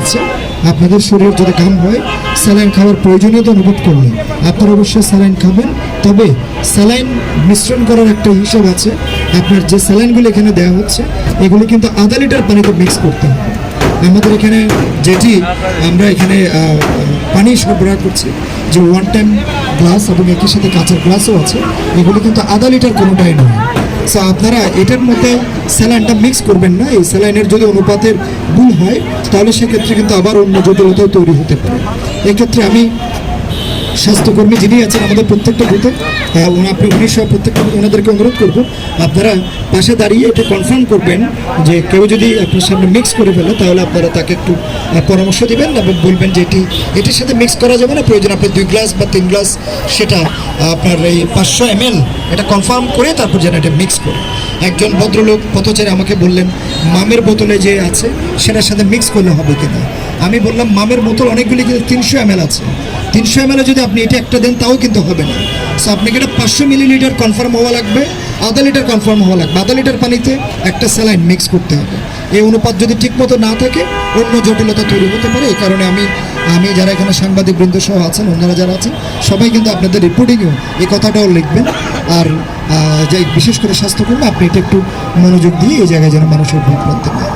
আছে আপনাদের শরীর যদি ঘাম হয়, স্যালাইন খাওয়ার প্রয়োজনীয়তা অনুভব করলে। আপনারা অবশ্যই স্যালাইন খাবেন, তবে স্যালাইন মিশ্রণ করার একটা হিসাব আছে। আপনার যে স্যালাইনগুলো এখানে দেওয়া হচ্ছে, এগুলি কিন্তু আধা লিটার পানিতে মিক্স করতে হবে। আমাদের এখানে যেটি আমরা এখানে পানি সরবরাহ করছি, যে ওয়ান টাইম গ্লাস এবং একই সাথে কাঁচের গ্লাসও আছে, এগুলি কিন্তু আধা লিটার কোনোটাই নয়। সো আপনারা এটার মধ্যে স্যালাইনটা মিক্স করবেন না। এই স্যালাইনের যদি অনুপাতের ভুল হয়, তাহলে সেক্ষেত্রে কিন্তু আবার অন্য জটিলতাও তৈরি হতে পারে। এক্ষেত্রে আমি স্বাস্থ্যকর্মী যিনি আছেন আমাদের প্রত্যেকটা বুথে আপনি উনি সহ প্রত্যেকটা ওনাদেরকে অনুরোধ করব, আপনারা পাশে দাঁড়িয়ে এটা কনফার্ম করবেন যে কেউ যদি আপনার সামনে মিক্স করে ফেলে, তাহলে আপনারা তাকে একটু পরামর্শ দিবেন এবং বলবেন যে এটি, এটির সাথে মিক্স করা যাবে না, প্রয়োজন আপনি দুই গ্লাস বা তিন গ্লাস সেটা আপনার এই পাঁচশো এম এটা কনফার্ম করে তারপর যেন এটা মিক্স করে। একজন ভদ্রলোক পথচারী আমাকে বললেন, মামের বোতলে যে আছে, সেটার সাথে মিক্স করলে হবে কিনা? আমি বললাম, মামের বোতল অনেকগুলি কিন্তু তিনশো এম আছে। তিনশো এম যদি আপনি এটা একটা দেন তাও কিন্তু হবে না। সো আপনাকে এটা পাঁচশো মিলিলিটার কনফার্ম হওয়া লাগবে। আধা লিটার কনফার্ম হওয়া লাগবে। আধা লিটার পানিতে একটা স্যালাইন মিক্স করতে হবে। এই অনুপাত যদি ঠিকমতো না থাকে অন্য জটিলতা তৈরি হতে পারে। এই কারণে আমি আমি যারা এখানে সাংবাদিক বৃন্দ সহ আছেন অন্যরা যারা আছেন সবাই কিন্তু আপনাদের রিপোর্টিংয়েও এই কথাটাও লিখবেন। আর আহ, যে বিশেষ করে স্বাস্থ্যকর্মী আপনি এটা একটু মনোযোগ দিয়ে এই জায়গায় যেন মানুষের ভোট করতে পারে